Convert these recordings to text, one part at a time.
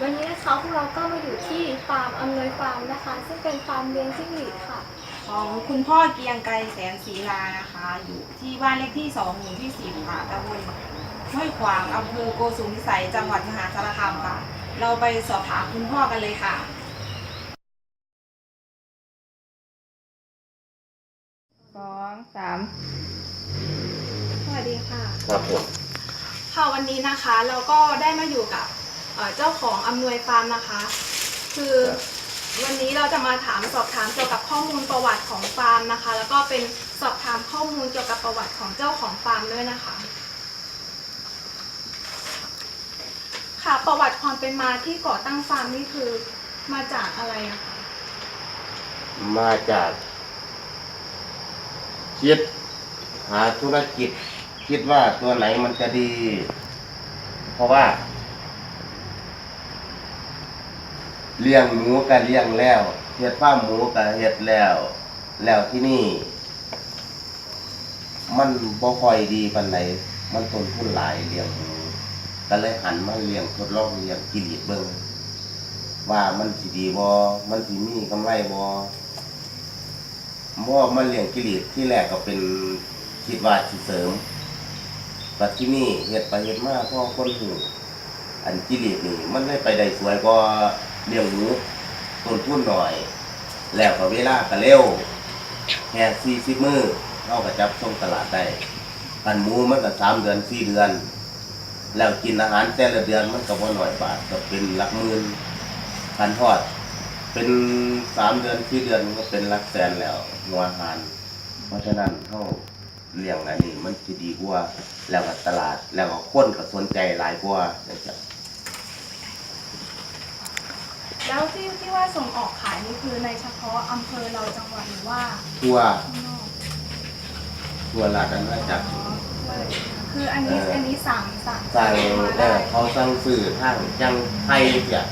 วันนี้นะคะพวกเราก็มาอยู่ที่ฟาร์มอำนวยฟาร์มนะคะ ซึ่งเป็นฟาร์มเลี้ยงจิ้งหรีดค่ะ ของคุณพ่อเกรียงไกรแสนศรีลานะคะ อยู่ที่บ้านเลขที่สองหมู่ที่สิบค่ะตำบลห้วยขวางอำเภอโกสุมพิสัยจังหวัดมหาสารคามค่ะ เราไปสอบถามคุณพ่อกันเลยค่ะ สองสามสวัสดีค่ะ ครับผมค่ะวันนี้นะคะเราก็ได้มาอยู่กับ เอ่อเจ้าของอำนวยฟาร์มนะคะ คือวันนี้เราจะมาถามสอบถามเกี่ยวกับข้อมูลประวัติของฟาร์มนะคะ แล้วก็เป็นสอบถามข้อมูลเกี่ยวกับประวัติของเจ้าของฟาร์มด้วยนะคะ ค่ะประวัติความเป็นมาที่ก่อตั้งฟาร์มนี่คือมาจากอะไรอะคะมาจากคิดหาธุรกิจ คิดว่าตัวไหนมันจะดี เพราะว่า เลี้ยงหมูก็เลี้ยงแล้วเฮ็ดฟาหมูก็เฮ็ดแล้ว แล้วที่นี่ มันบ่ค่อยดีปานใดมันต้นทุนหลายเลี้ยงหมูก็เลยหันมาเลี้ยงทดลองเลี้ยงกิริดเบิ่งว่ามันสิดีบ่มันสิมีกำไรบ่บ่มาเลี้ยงกิริดที่แรกก็เป็นคิดว่าสิเสริมปัจจุบันเฮ็ดไปเฮ็ดมาพอคนหูอันกิริดนี่ มันได้ไปได้สวยกว่า เลี้ยงหมูต้นทุนหน่อย แล้วก็เวลาก็เร็วแค่สี่สิบมือเราก็จับส่งตลาดได้ปันหมูมันก็สามเดือนสี่เดือน แล้วกินอาหารแต่ละเดือนมันก็บ่หน่อยบาทก็เป็นหลักหมื่นพันทอด เป็นสามเดือนสี่เดือนก็เป็นหลักแสนแล้วหัวอาหาร เพราะฉะนั้นเขาเลี้ยงอันนี้มันจะดีกว่า แล้วก็ตลาดแล้วก็คนก็สนใจหลายกว่านะครับ แล้วที่ที่ว่าส่งออกขายนี่คือในเฉพาะอำเภอเราจังหวัดหรือว่าทั่วข้างนอกทั่วราชอาณาจักรคืออันนี้เอออัอันนี้สั่งสั่งสั่งมาเอได้อเขาสั่งซื้อทางยังไทยเนี่ย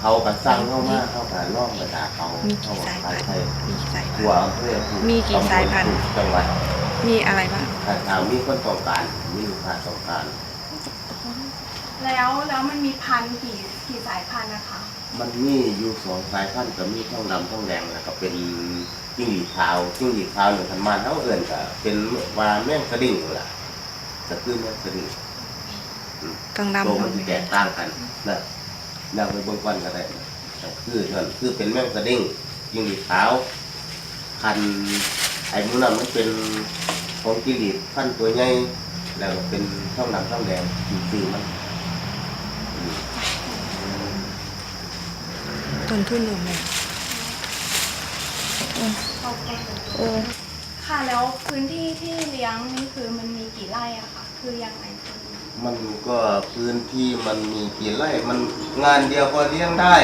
เขาก็สั่งเข้ามาเขาก็ล่องกระดาษเขามีเขากี่ก็สายขาพัยนธุ์ ไทยมีกี่สายพันทั่วธุ์ อำเภอทุกมีกี่สายพันธุ์ทุกจังหวัดมีอะไรบ้างถ้าถามมีคนต้องการมีลูกค้าต้องการแล้วแล้วมันมีพันธุ์กี่กี่สายพันธุ์นะคะ มันมีอยู่สองสายพันธุ์ก็มีท่องดำท่องแดงแล้วก็เป็นจิ้งหรีดขาวจิ้งหรีดขาวหนึ่งพันมันเท่าเอื่นก็เป็นว่าแม่งกระดิ่งล่ะก็คือแม่งกระดิ่งกังตัวดำมันจะแตกต่างกันนะเราไปเบิ่งกันก็ได้คือนั่นคือเป็นแม่งกระดิ่งจิ้งหรีดขาวพันธุ์ไอ้มูนั่นมันเป็นของจิ้งหรีดพันธุ์ตัวใหญ่แล้วก็เป็นท่องดำท่องแดงคือมันอืม ต้นทุนหนึ่งเลยเขาก็โอ้ค่ะแล้วพื้นที่ที่เลี้ยงนี่คือมันมีกี่ไร่อะคะคือยังไงคะมันก็พื้นที่มันมีกี่ไร่ มันงานเดียวก็เลี้ยงได้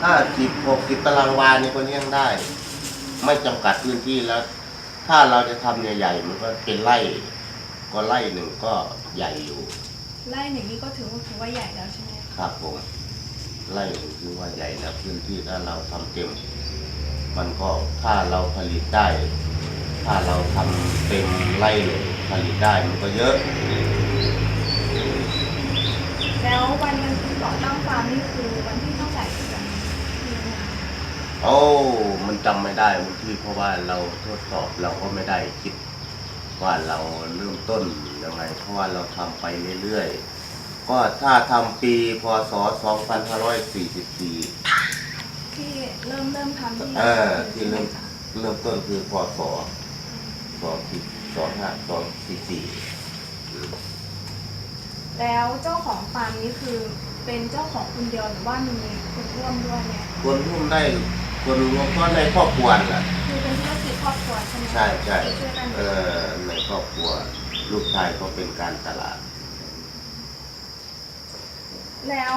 ถ้าสิบหกสิบตารางวานี่ก็เลี้ยงได้ ไม่จำกัดพื้นที่แล้ว ถ้าเราจะทำใหญ่ๆมันก็เป็นไร่ ก็ไร่หนึ่งก็ใหญ่อยู่ไร่หนึ่งนี่ก็ถือว่าถือว่าใหญ่แล้วใช่ไหมคะ ครับผม ไร่หนึ่งคือว่าใหญ่แล้วพื้นที่ถ้าเราทำเต็ม มันก็ถ้าเราผลิตได้ ถ้าเราทำเต็มไร่หนึ่งผลิตได้มันก็เยอะ แล้ววันวันที่ก่อตั้งฟาร์มนี่คือวันที่เท่าไหร่กันปีนี้โอ้ มันจำไม่ได้บางทีเพราะว่าเราทดสอบเราก็ไม่ได้คิดว่าเราเริ่มต้นยังไงเพราะว่าเราทำไปเรื่อยๆ ก็ถ้าทำปีพศ 2544 ที่เริ่มเริ่มทำที่เออที่เริ่ม เริ่มต้นคือพศ2544แล้วเจ้าของฟาร์มนี่คือเป็นเจ้าของคนเดียวหรือว่ามีคนร่วมด้วยเนี่ยคนร่วมได้คนรวมก็ในครอบครัวแหละ คือเป็นธุรกิจครอบครัวใช่ไหมคะใช่ใช่ ที่ช่วยกันเออในครอบครัว ลูกชายก็เป็นการตลาด แล้ว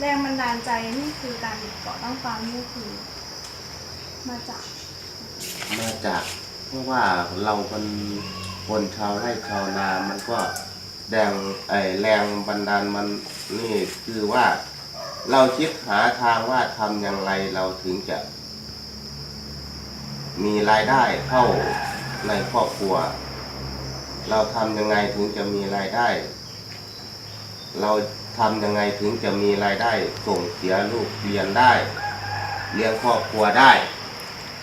แรงบันดาลใจนี่คือการก่อตั้งฟาร์มนี่คือ มาจากมาจากเพราะว่าเราเป็นคนชาวไร่ชาวนา มันก็แดงไอแรงบันดาลมันนี่คือว่า เราคิดหาทางว่าทำอย่างไรเราถึงจะ มีรายได้เข้าในครอบครัว เราทำยังไงถึงจะมีรายได้ เราทำยังไงถึงจะมีรายได้ส่งเสียลูกเรียนได้ เลี้ยงครอบครัวได้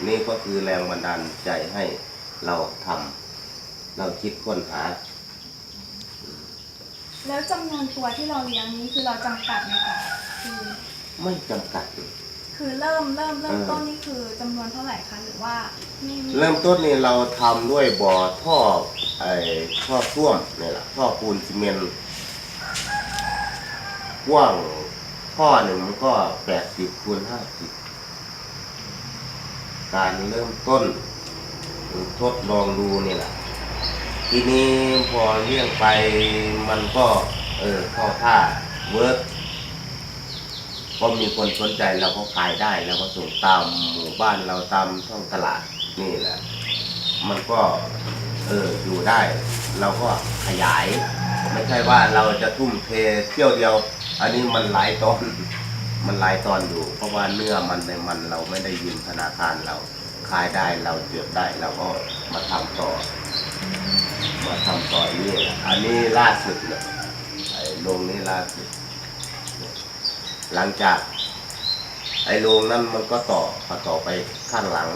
นี่ก็คือแรงบันดาลใจให้เราทำเราคิดค้นหา แล้วจำนวนตัวที่เราเลี้ยงนี้คือเราจำกัดไหมคะคือไม่จำกัด คือเริ่มเริ่มเริ่มเออ ต้นนี่คือจำนวนเท่าไหร่คะหรือว่าไม่มีเริ่มต้นนี่เราทำด้วยบ่อท่อไอ้ท่อส้วมนี่แหละท่อปูนซีเมนต์ กว้างท่อหนึ่งมันก็แปดสิบคูณห้าสิบการเริ่มต้นทดลองดูนี่แหละทีนี้พอเลี้ยงไปมันก็ เออเข้าท่าเวิร์กก็มีคนสนใจเราก็ขายได้แล้วก็ส่งตามหมู่บ้านเราตามท้องตลาดนี่แหละ มันก็ เอออยู่ได้ เราก็ขยาย ไม่ใช่ว่าเราจะทุ่มเทเที่ยวเดียว อันนี้มันหลายตอนมันหลายตอนอยู่ เพราะว่าเนื้อมันในมันเราไม่ได้ยืมธนาคารเราขายได้เราเก็บได้เราก็มาทำต่อ มาทำต่อนี่แหละอันนี้ล่าสุดเนี่ยไอ้โรงนี้ล่าสุด หลังจาก ไอ้โรงนั้นมันก็ต่อพอต่อไปข้างหลัง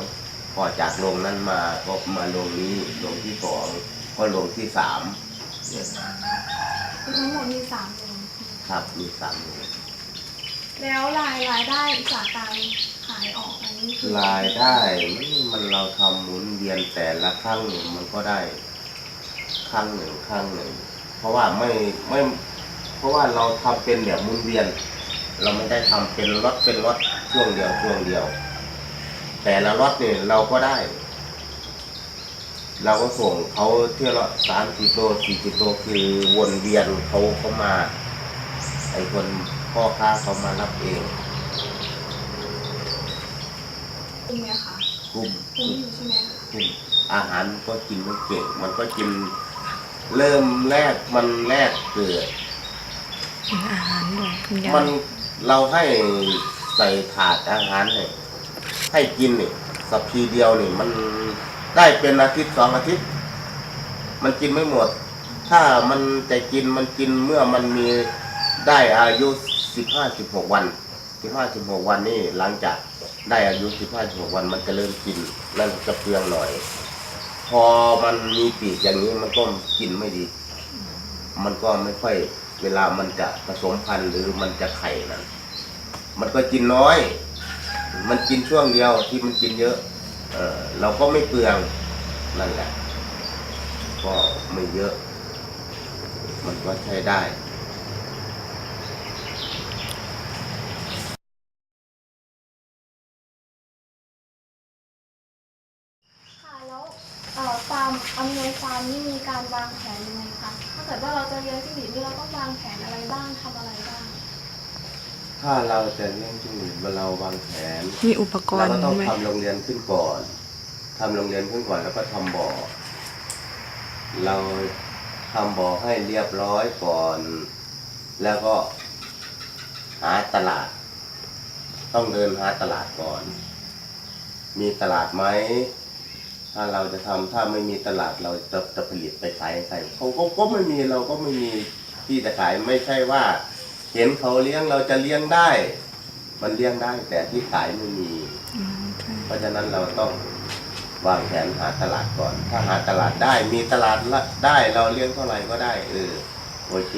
พอจากโรงนั้นมาก็มาโรงนี้โรงที่สองก็โรงที่สามทั้งหมดมีสามโรง ครับมีสามโรงแล้วรายรายได้จากการขายออกอันนี้คือรายได้มันเราทำหมุนเวียนแต่ละครั้งเนี่ยมันก็ได้ครั้งหนึ่งครั้งหนึ่ง เพราะว่าไม่ไม่ เพราะว่าเราทำเป็นแบบหมุนเวียน เราไม่ได้ทำเป็นรถเป็นรถช่วงเดียวช่วงเดียว แต่ละรถเนี่ยเราก็ได้ เราก็ส่งเขาเที่ยวละสามสิบโลสี่สิบโลคือวนเวียนเขาเขามา ไอ้คนพ่อค้าเขามารับเองคุ้มไหมคะคุ้มคุ้มอยู่ใช่ไหมคะคุ้มอาหารก็กินไม่เก่งมันก็กิน เริ่มแรกมันแรกเกิดกินอาหารด้วยคุณยายมันเราให้ใส่ถาดอาหารให้ให้กินนี่สัปพีเดียวนี่มันได้เป็นอาทิตย์สองอาทิตย์ มันกินไม่หมด ถ้ามันจะกินมันกินเมื่อมันมี ได้อายุสิบห้าสิบหกวันสิบห้าสิบหกวันนี่หลังจากได้อายุสิบห้าสิบหกวันมันจะเริ่มกินนั่นจะเปลืองหน่อย พอมันมีปีกอย่างนี้มันก็กินไม่ดี มันก็ไม่ค่อยเวลามันจะผสมพันธุ์หรือมันจะไข่นั้นมันก็กินน้อย มันกินช่วงเดียวที่มันกินเยอะ เออเราก็ไม่เปลืองนั่นแหละ ก็ไม่เยอะ มันก็ใช้ได้ ค่ะแล้วเอ่อฟาร์ม อำนวยฟาร์มนี่มีการวางแผนยังไงคะถ้าเกิดว่าเราจะเลี้ยงจิ้งหรีดนี่เราต้องวางแผนอะไรบ้างทำอะไรบ้าง ถ้าเราจะเลี้ยงจิ้งหรีดเราวางแผนมีอุปกรเราณ์ก็ต้องไหมทำโรงเรียนขึ้นก่อนทำโรงเรียนขึ้นก่อนแล้วก็ทำบ่อ เราทำบ่อให้เรียบร้อยก่อน แล้วก็หาตลาด ต้องเดินหาตลาดก่อน มีตลาดไหม ถ้าเราจะทำถ้าไม่มีตลาดเราจะจะผลิตไปขายให้ใครเขาก็ก็ไม่มีเราก็ไม่มีที่จะขายไม่ใช่ว่า เห็นเขาเลี้ยงเราจะเลี้ยงได้ มันเลี้ยงได้แต่ที่ขายไม่มีอืมใช่เพราะฉะนั้นเราต้องวางแผนหาตลาดก่อน ถ้าหาตลาดได้มีตลาดละได้เราเลี้ยงเท่าไหร่ก็ได้เออโอเค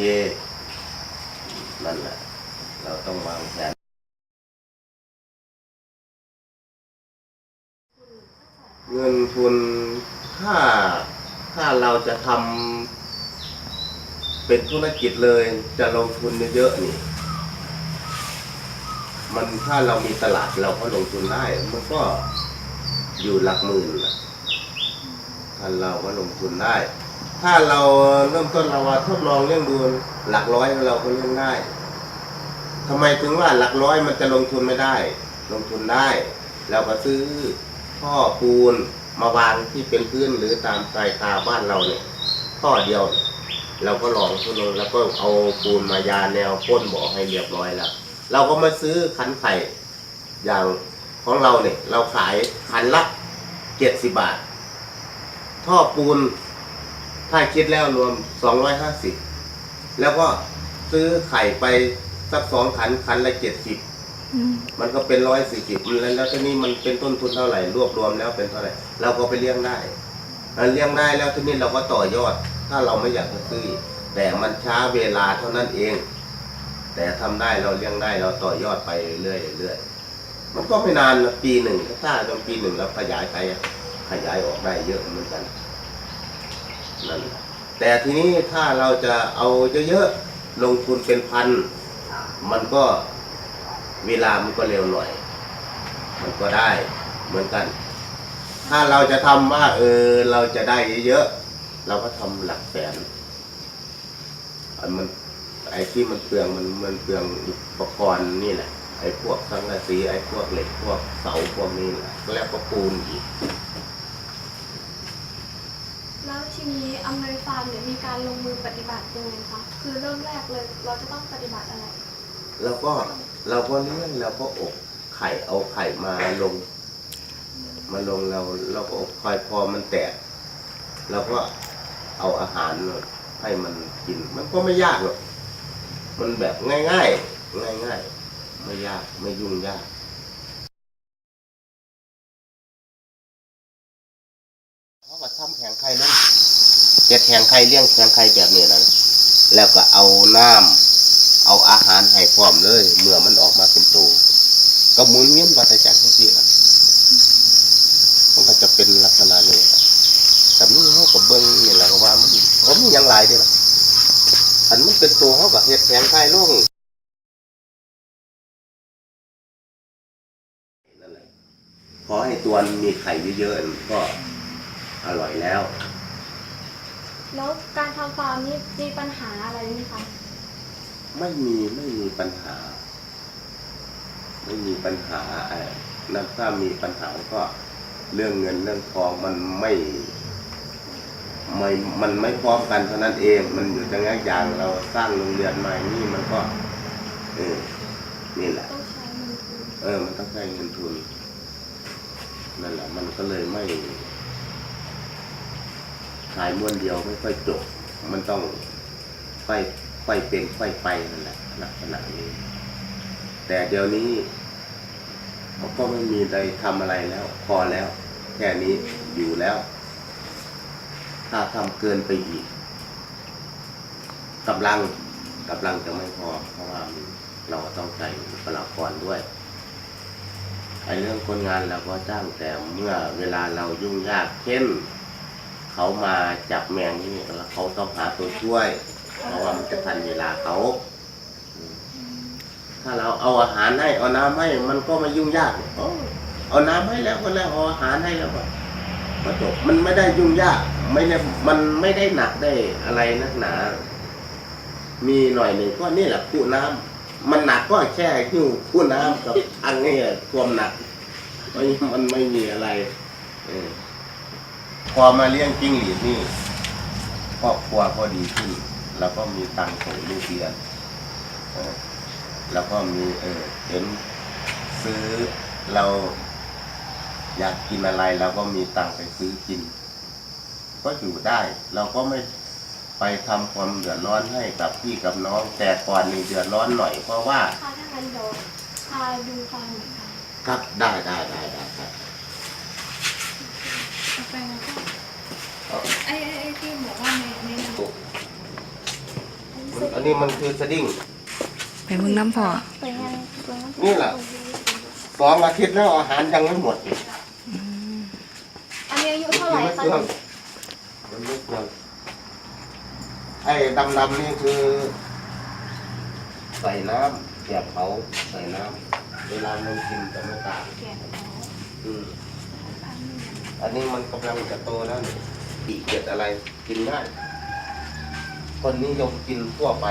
นั่นแหละเราต้องวางแผน เงินทุนถ้าถ้าเราจะทำเป็นธุรกิจเลยจะลงทุนเยอะๆนี่มันถ้าเรามีตลาดเราก็ลงทุนได้ มันก็อยู่หลักหมื่นน่ะถ้าเราก็ลงทุนได้ ถ้าเราเริ่มต้นเราว่าทดลองเลี้ยงดูหลักร้อยเราก็เลี้ยงได้ทำไมถึงว่าหลักร้อยมันจะลงทุนไม่ได้ ลงทุนได้ เราก็ซื้อ ท่อปูนมาวางที่เป็นพื้นหรือตามชายคาบ้านเราเนี่ยท่อเดียวเราก็หลองทดลงแล้วก็เอาปูนมายาแนวก้นบ่อให้เรียบร้อยแล้วเราก็มาซื้อคันไข่อย่างของเราเนี่ย เราขายคันละเจ็ดสิบบาท ท่อปูนถ้าคิดแล้วรวมสองร้อยห้าสิบแล้วก็ซื้อไข่ไปสักสองขันขันละเจ็ดสิบ มันก็เป็นร้อยสี่สิบแล้วแล้วทีนี้มันเป็นต้นทุนเท่าไหร่รวบรวมแล้วเป็นเท่าไหร่เราก็ไปเลี้ยงได้เอ่อเลี้ยงได้แล้วทีนี้เราก็ต่อยอด ถ้าเราไม่อยากจะซื้อแต่มันช้าเวลาเท่านั้นเอง แต่ทำได้เราเลี้ยงได้เราต่อยอดไปเรื่อยๆเรื่อยมันก็ไม่นานปีหนึ่งถ้าจนปีหนึ่งแล้วขยายไปขยายออกได้เยอะเหมือนกันนั่นแต่ทีนี้ถ้าเราจะเอาเยอะๆลงทุนเป็นพันมันก็ เวลามันก็เร็วหน่อย มันก็ได้เหมือนกัน ถ้าเราจะทำว่า เออ เราจะได้เยอะๆเราก็ทำหลักแสนอันมันไอ้ที่มันเปลืองมันมันเปลืองอุปกรณ์นี่แหละ ไอ้พวกสังกะสีไอ้พวกเหล็กพวกเสาพวกนี้แหละแล้วก็ปูนอีกแล้วทีนี้อำนวยฟาร์มเนี่ยมีการลงมือปฏิบัติยังไงคะคือเริ่มแรกเลย เราจะต้องปฏิบัติอะไรเราก็ เราก็เลี้ยงเราก็อบไข่เอาไข่มาลง มาลงเราเราก็อบไข่พอมันแตกเราก็เอาอาหารให้มันกิน มันก็ไม่ยากหรอกมันแบบง่ายง่ายง่ายง่ายไม่ยากไม่ยุ่งยากเขาก็ทำแข่งไข่นั่นเจ็ดแข่งไข่เลี้ยงแข่งไข่แบบนี้นั่นแล้วก็เอาน้ำ เอาอาหารให้พร้อมเลย เมื่อมันออกมาเป็นตัวก็หมุนเวียนวัฏจักรทั้งสิ้นละมันก็จะเป็นลักษณะนี้ละแต่นี่เขาก็เบิ้งนี่แหละก็ว่ามันเขามีหยังหลายเด้ล่ะอันมันเป็นตัวเขาก็เฮ็ดแผงไทยลงขอให้ตัวมันมีไข่เยอะๆก็อร่อยแล้ว แล้วการทำฟาร์มนี่มีปัญหาอะไรไหมคะ ไม่มีไม่มีปัญหา ไม่มีปัญหาเอ่อนั่นถ้ามีปัญหาก็เรื่องเงินเรื่องทองมันไม่ไม่มันไม่พร้อมกันเท่านั้นเอง มันอยู่จังอย่างเราสร้างโรงเรียนใหม่นี่มันก็ เออนี่แหละต้องใช้เงินทุนเออ มันต้องใช้เงินทุนนั่นแหละ มันก็เลยไม่ขายม้วนเดียวไม่ค่อยจบ มันต้องค่อย ค่อยเป็นค่อยไปนั่นแหละลักษณะนี้ แต่เดี๋ยวนี้มันก็ไม่มีอะไรทำอะไรแล้ว พอแล้ว แค่นี้อยู่แล้ว ถ้าทำเกินไปอีกกำลังกำลังจะไม่พอ เพราะว่าเราต้องใช้บุคลากรด้วยไอ้เรื่องคนงานเราก็จ้างแต่เมื่อเวลาเรายุ่งยากเช่นเขามาจับแมงนี่แล้วเขาต้องหาตัวช่วย เพราะว่ามันจะทันเวลาเขาถ้าเราเอาอาหารให้เอาน้ำให้มันก็ไม่ยุ่งยากเอาน้ำให้แล้วก็แล้วเอาอาหารให้แล้วก็จบมันไม่ได้ยุ่งยาก ไม่ได้มันไม่ได้หนักได้อะไรนักหนา มีหน่อยหนึ่งก็นี่แหละคู่น้ำมันหนักก็แค่หิ้วคู่น้ำกับอันนี้ความหนักไม่มันไม่มีอะไรเออพอมาเลี้ยงจิ้งหรีดนี่ครอบครัวก็ดีขึ้น แล้วก็มีตังค์ส่งลูกเรียนเออแล้วก็มีเออเห็นซื้อเราอยากกินอะไรเราก็มีตังค์ไปซื้อกิน ก็อยู่ได้ เราก็ไม่ไปทำความเดือดร้อนให้กับพี่กับน้อง แต่ก่อนนี่เดือดร้อนหน่อยเพราะว่าค่ะถ้างั้นเดี๋ยวพาดูฟาร์มหน่อยค่ะครับได้ได้ได้ได้ครับเอาไปนะก็ไอ้ไอ้ไอ้ที่บอกว่าในใน นั้นอันนี้มันคือสดิ้ง ไปเมืองน้ำพอไปยังไปยังนี่แหละสองอาทิตย์แล้วอาหารยังไม่หมดอีกอันนี้อายุเท่าไหร่ไม่คะเปลืองมันไม่เปลืองไอ้ดำๆนี่คือ ใส่น้ำแกบเผาใส่น้ำเวลาเรากินจะไม่ต่างแก่แล้วอืมอันนี้มันกำลังจะโตแล้วนี่ปีเกล็ดอะไรกินง่าย คนนิยมกินทั่วไป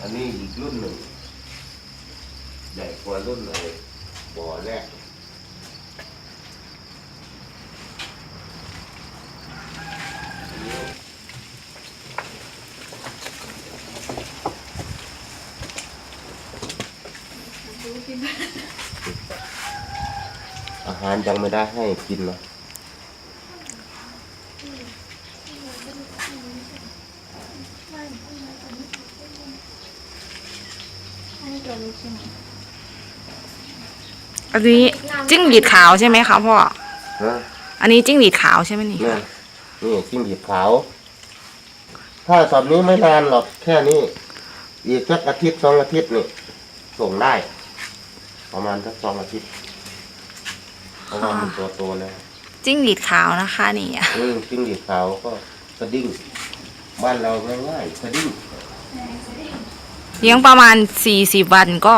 อันนี้อีกรุ่นหนึ่ง ใหญ่กว่ารุ่นเลยบ่อแรกอันนี้อาหารยังไม่ได้ให้กินเนาะ เอันนี้ตัวนี้ ใช่ไหมอันนี้จิ้งหรีดขาวใช่ไหมคะพ่อ ฮะอันนี้จิ้งหรีดขาวใช่ไหมนี่นี่นี่จิ้งหรีดขาว ถ้าสอบนี้ไม่นานหรอกแค่นี้ อีกสักอาทิตย์สองอาทิตย์นี่ส่งได้ ประมาณสักสองอาทิตย์เพราะว่ามันตัวโตแล้ว จิ้งหรีดขาวนะคะนี่ อืมจิ้งหรีดขาวก็สดิ้งบ้านเราง่ายๆสดิ้ง เลี้ยงประมาณสี่สิบวันก็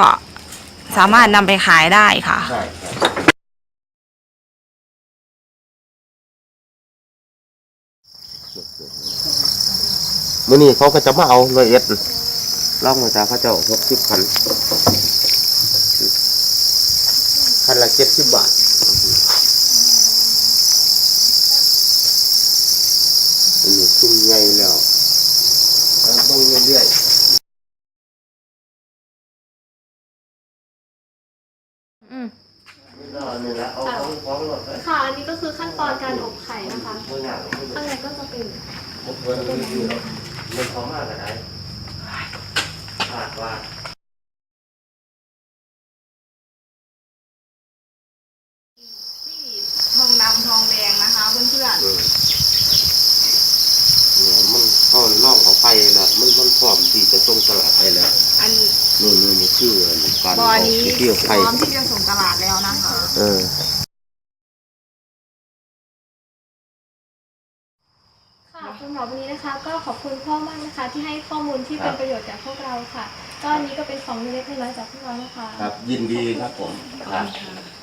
สามารถนำไปขายได้ค่ะ ใช่ใช่มื่อนี้เขาก็จะมาเอาเลยเอ็ดล่องมาจากเขาเจ้าหกสิบพันพันละเจ็ดสิบบาทอันนี้ชุ่มใหญแล้วแล้วเบิ่งเรื่อยๆ อืม นี่ละเอาของของหมดเลย ค่ะ อันนี้ก็คือขั้นตอนการอบไข่นะคะ ตัวอย่างไม่ ข้างในก็จะเป็น หมดเงินไม่ดีหรอกเงินเขามากกว่าไหนขาดว่า ทองดำทองแดงนะคะเพื่อน เออเนี่ยมันเขาล่องเอาไป แล้วมันมันพร้อมที่จะส่งตลาดไปแล้วๆอันนี่นี่นี่คือการบอเอานี้ที่เที่ยวพไปร้อมที่จะส่งตลาดแล้วนะคะ เออ ค่ะสำหรับวันนี้นะคะ ก็ขอบคุณพ่อมากนะคะ ที่ให้ข้อมูลที่เป็นประโยชน์แก่พวกเราค่ะ ก็อันนี้ก็เป็นของเล็กๆน้อยๆจากพวกเรานะคะ ครับยินดีครับผมครับค่ะ